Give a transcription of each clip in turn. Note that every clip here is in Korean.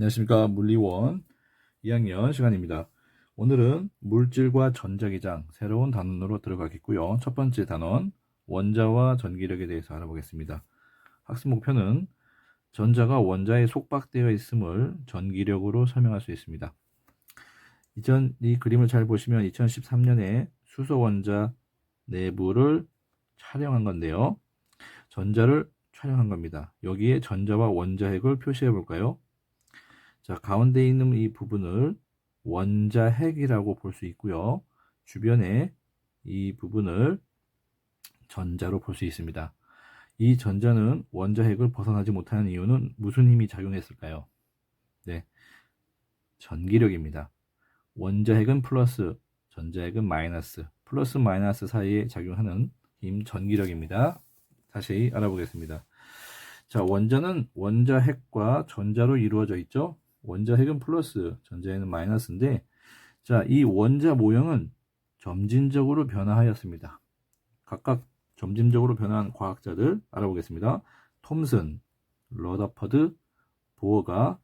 안녕하십니까 물리원 2학년 시간입니다. 오늘은 물질과 전자기장 새로운 단원으로 들어가겠고요. 첫 번째 단원 원자와 전기력에 대해서 알아보겠습니다. 학습 목표는 전자가 원자에 속박되어 있음을 전기력으로 설명할 수 있습니다. 이전 이 그림을 잘 보시면 2013년에 수소 원자 내부를 촬영한 건데요. 전자를 촬영한 겁니다. 여기에 전자와 원자핵을 표시해 볼까요? 자, 가운데 있는 이 부분을 원자핵이라고 볼 수 있고요. 주변에 이 부분을 전자로 볼 수 있습니다. 이 전자는 원자핵을 벗어나지 못하는 이유는 무슨 힘이 작용했을까요? 네. 전기력입니다. 원자핵은 플러스, 전자핵은 마이너스, 플러스 마이너스 사이에 작용하는 힘 전기력입니다. 다시 알아보겠습니다. 자, 원자는 원자핵과 전자로 이루어져 있죠? 원자 핵은 플러스, 전자핵은 마이너스인데, 자, 이 원자 모형은 점진적으로 변화하였습니다. 각각 점진적으로 변화한 과학자들 알아보겠습니다. 톰슨, 러더퍼드, 보어가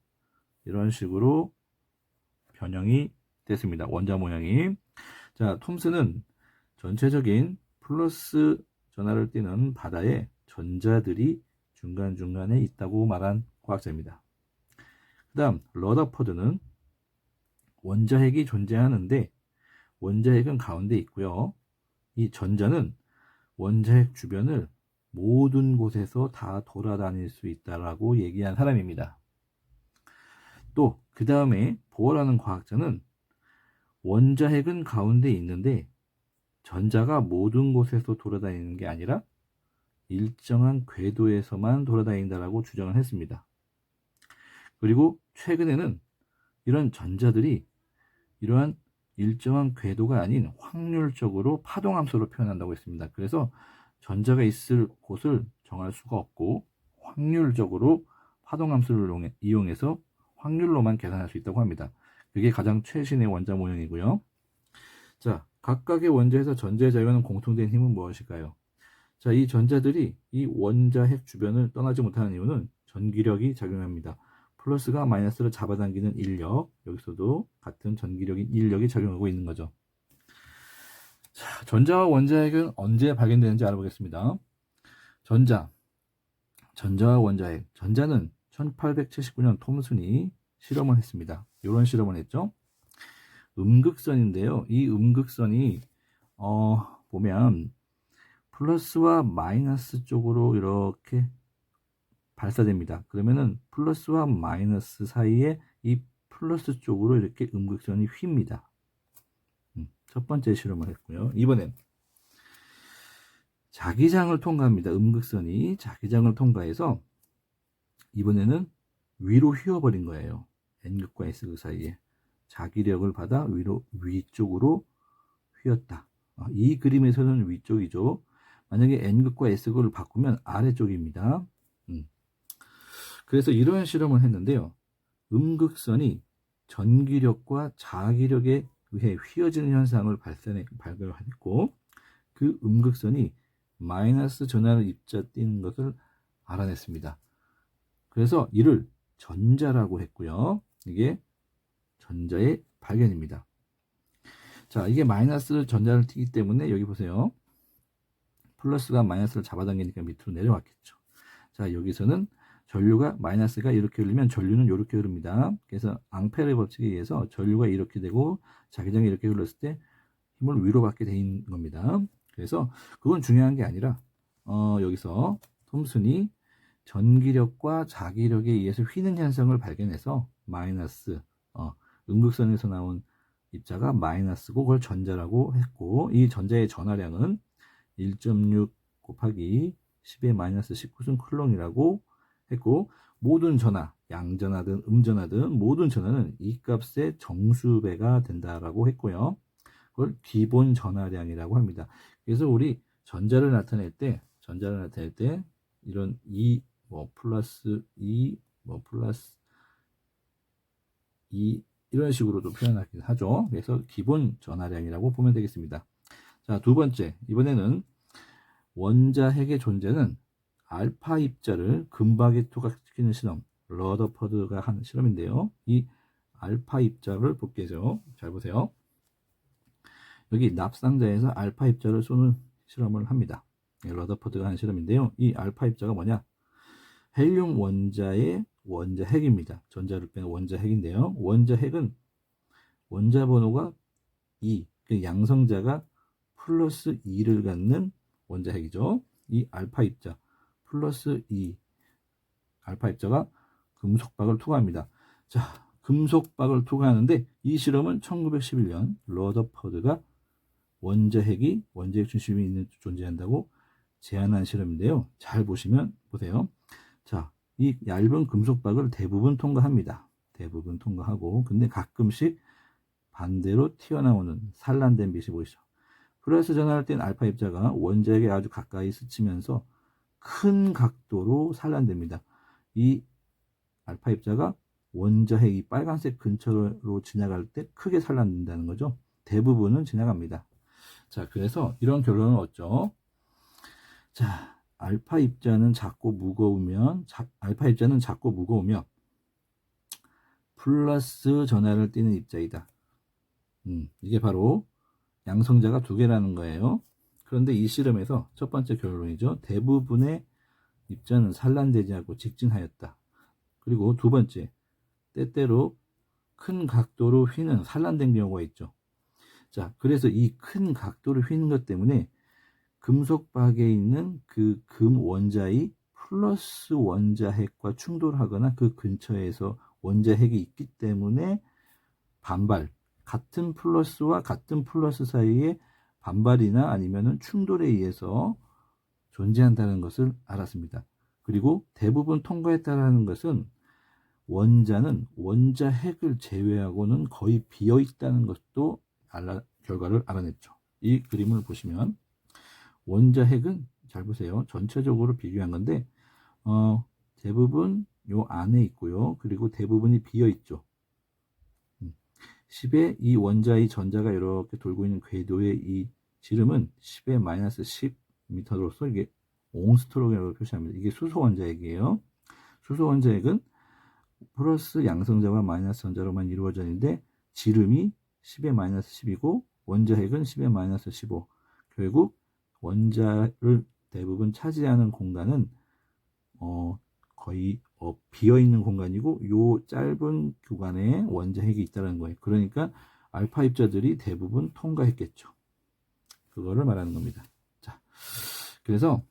이런 식으로 변형이 됐습니다. 원자 모양이. 자, 톰슨은 전체적인 플러스 전하를 띠는 바다에 전자들이 중간중간에 있다고 말한 과학자입니다. 그 다음 러더퍼드는 원자핵이 존재하는데 원자핵은 가운데 있고요. 이 전자는 원자핵 주변을 모든 곳에서 다 돌아다닐 수 있다라고 얘기한 사람입니다. 또 그 다음에 보어라는 과학자는 원자핵은 가운데 있는데 전자가 모든 곳에서 돌아다니는 게 아니라 일정한 궤도에서만 돌아다닌다라고 주장을 했습니다. 그리고 최근에는 이런 전자들이 이러한 일정한 궤도가 아닌 확률적으로 파동함수로 표현한다고 했습니다. 그래서 전자가 있을 곳을 정할 수가 없고 확률적으로 파동함수를 이용해서 확률로만 계산할 수 있다고 합니다. 그게 가장 최신의 원자 모형이고요. 자, 각각의 원자에서 전자의 자유하는 공통된 힘은 무엇일까요? 자, 이 전자들이 이 원자 핵 주변을 떠나지 못하는 이유는 전기력이 작용합니다. 플러스가 마이너스를 잡아당기는 인력, 여기서도 같은 전기력인 인력이 작용하고 있는 거죠. 자, 전자와 원자핵은 언제 발견되는지 알아보겠습니다. 전자, 전자와 원자핵. 전자는 1879년 톰슨이 실험을 했습니다. 이런 실험을 했죠. 음극선인데요. 이 음극선이 어, 보면 플러스와 마이너스 쪽으로 이렇게 발사됩니다. 그러면은 플러스와 마이너스 사이에 이 플러스 쪽으로 이렇게 음극선이 휩니다. 음, 첫 번째 실험을 했고요. 이번엔 자기장을 통과합니다. 음극선이 자기장을 통과해서 이번에는 위로 휘어버린 거예요. N극과 S극 사이에 자기력을 받아 위로 위쪽으로 휘었다. 어, 이 그림에서는 위쪽이죠. 만약에 N극과 S극을 바꾸면 아래쪽입니다. 음. 그래서 이런 실험을 했는데요. 음극선이 전기력과 자기력에 의해 휘어지는 현상을 발견했고 그 음극선이 마이너스 전하를 입자띈 것을 알아냈습니다. 그래서 이를 전자라고 했고요. 이게 전자의 발견입니다. 자, 이게 마이너스 전자를 띄기 때문에 여기 보세요. 플러스가 마이너스를 잡아당기니까 밑으로 내려왔겠죠. 자, 여기서는 전류가 마이너스가 이렇게 흐르면 전류는 이렇게 흐릅니다. 그래서 앙페르 법칙에 의해서 전류가 이렇게 되고 자기장이 이렇게 흘렀을 때 힘을 위로 받게 된 겁니다. 그래서 그건 중요한 게 아니라 어, 여기서 톰슨이 전기력과 자기력에 의해서 휘는 현상을 발견해서 마이너스 어, 음극선에서 나온 입자가 마이너스고 그걸 전자라고 했고 이 전자의 전하량은 1.6 곱하기 10의 마이너스 19승 클롱이라고 했고 모든 전하, 양전하든 음전하든 모든 전하는 이 값의 정수배가 된다라고 했고요. 그걸 기본 전하량이라고 합니다. 그래서 우리 전자를 나타낼 때 전자를 나타낼 때 이런 2, 뭐 플러스 2, 뭐 플러스 2 이런 식으로도 표현하긴 하죠. 그래서 기본 전하량이라고 보면 되겠습니다. 자, 두 번째. 이번에는 원자핵의 존재는 알파 입자를 금박에 투각시키는 실험. 러더퍼드가 한 실험인데요. 이 알파 입자를 볼게요. 잘 보세요. 여기 납상자에서 알파 입자를 쏘는 실험을 합니다. 예, 러더퍼드가 한 실험인데요. 이 알파 입자가 뭐냐? 헬륨 원자의 원자 핵입니다. 전자를 뺀 원자 핵인데요. 원자 핵은 원자 번호가 2, 그 양성자가 플러스 2를 갖는 원자 핵이죠. 이 알파 입자 플러스 2 알파 입자가 금속박을 투과합니다. 자, 금속박을 투과하는데 이 실험은 1911년 러더퍼드가 원자 핵이 원자 핵 중심이 있는 존재한다고 제안한 실험인데요. 잘 보시면 보세요. 자, 이 얇은 금속박을 대부분 통과합니다. 대부분 통과하고 근데 가끔씩 반대로 튀어나오는 산란된 빛이 보이죠. 플러스 전환할 땐 알파 입자가 원자핵에 아주 가까이 스치면서 큰 각도로 산란됩니다. 이 알파 입자가 원자핵이 빨간색 근처로 지나갈 때 크게 산란된다는 거죠. 대부분은 지나갑니다. 자, 그래서 이런 결론을 얻죠. 자, 알파 입자는 작고 무거우면, 자, 알파 입자는 작고 무거우며, 플러스 전하를 띠는 입자이다. 음, 이게 바로 양성자가 두 개라는 거예요. 그런데 이 실험에서 첫 번째 결론이죠. 대부분의 입자는 산란되지 않고 직진하였다. 그리고 두 번째, 때때로 큰 각도로 휘는 산란된 경우가 있죠. 자, 그래서 이 큰 각도를 휘는 것 때문에 금속박에 있는 그 금 원자의 플러스 원자핵과 충돌하거나 그 근처에서 원자핵이 있기 때문에 반발, 같은 플러스와 같은 플러스 사이에 반발이나 아니면은 충돌에 의해서 존재한다는 것을 알았습니다. 그리고 대부분 통과했다는 것은 원자는 원자 핵을 제외하고는 거의 비어 있다는 것도 알아, 결과를 알아냈죠. 이 그림을 보시면 원자 핵은 잘 보세요. 전체적으로 비교한 건데 어, 대부분 요 안에 있고요. 그리고 대부분이 비어 있죠. 10의 이 원자의 전자가 이렇게 돌고 있는 궤도의 이 지름은 10의 마이너스 10m로서 이게 옹스트롱이라고 표시합니다. 이게 수소 원자핵이에요. 수소 원자핵은 플러스 양성자와 마이너스 전자로만 이루어져 있는데 지름이 10의 마이너스 10이고 원자핵은 10의 마이너스 15. 결국 원자를 대부분 차지하는 공간은 어, 거의 어, 비어 있는 공간이고 요 짧은 구간에 원자핵이 있다는 거예요. 그러니까 알파 입자들이 대부분 통과했겠죠. 그거를 말하는 겁니다. 자, 그래서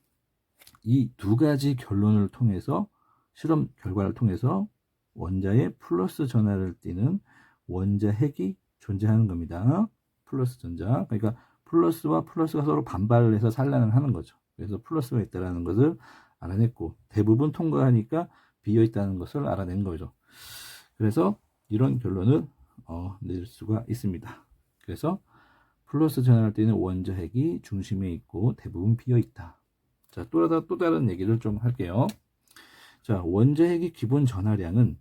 이 두 가지 결론을 통해서 실험 결과를 통해서 원자의 플러스 전하를 띠는 원자핵이 존재하는 겁니다. 플러스 전자. 그러니까 플러스와 플러스가 서로 반발을 해서 산란을 하는 거죠. 그래서 플러스가 있다는 것을 알아냈고 대부분 통과하니까 비어 있다는 것을 알아낸 거죠. 그래서 이런 결론을 어, 낼 수가 있습니다. 그래서 플러스 전환할 때는 원자 핵이 중심에 있고 대부분 비어 있다. 자, 또, 또 다른 얘기를 좀 할게요. 자, 원자 핵의 기본 전하량은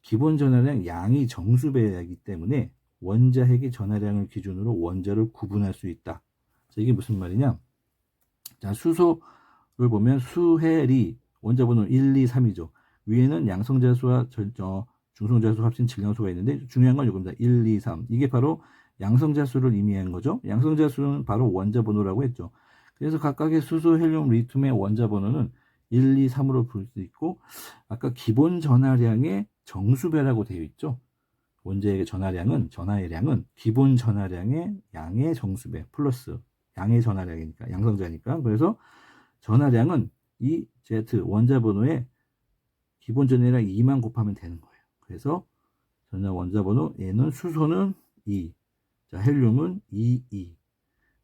기본 전하량 양이 정수배이기 때문에 원자 핵의 전하량을 기준으로 원자를 구분할 수 있다. 자, 이게 무슨 말이냐? 자, 수소를 보면 수헬이 원자 번호 1, 2, 3이죠. 위에는 양성자수와 저, 중성자수 합친 질량수가 있는데 중요한 건 이겁니다. 1, 2, 3. 이게 바로 양성자수를 의미하는 거죠. 양성자수는 바로 원자 번호라고 했죠. 그래서 각각의 수소, 헬륨, 리튬의 원자 번호는 1, 2, 3으로 부를 수 있고 아까 기본 전하량의 정수배라고 되어 있죠. 원자의 전하량은 전하의 량은 기본 전하량의 양의 정수배 플러스 양의 전하량이니까 양성자니까 그래서 전하량은 이 Z 원자 번호에 기본 전하량 2만 곱하면 되는 거예요. 그래서 전자 원자 번호 얘는 수소는 2, 자 헬륨은 2, 2,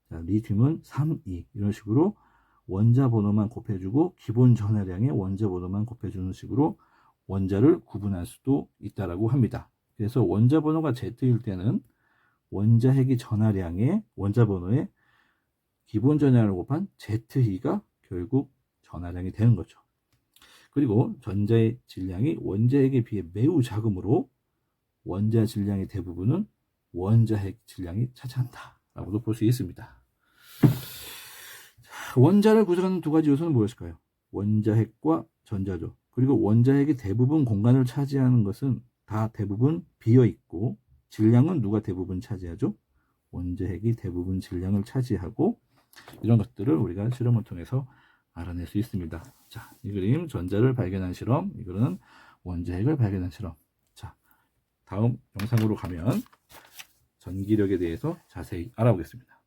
자 리튬은 3, 2 이런 식으로 원자 번호만 곱해주고 기본 전하량의 원자 번호만 곱해주는 식으로 원자를 구분할 수도 있다라고 합니다. 그래서 원자 번호가 Z일 때는 원자핵의 전하량의 원자 번호에 기본 전하량을 곱한 Z희가 결국 전하량이 되는 거죠. 그리고 전자의 질량이 원자핵에 비해 매우 작으므로 원자 질량의 대부분은 원자 핵 질량이 차지한다. 라고도 볼 수 있습니다. 원자를 구성하는 두 가지 요소는 무엇일까요? 원자 핵과 전자죠. 그리고 원자 핵이 대부분 공간을 차지하는 것은 다 대부분 비어 있고 질량은 누가 대부분 차지하죠? 원자 핵이 대부분 질량을 차지하고 이런 것들을 우리가 실험을 통해서 알아낼 수 있습니다. 자, 이 그림 전자를 발견한 실험, 이거는 원자 핵을 발견한 실험. 자, 다음 영상으로 가면 전기력에 대해서 자세히 알아보겠습니다.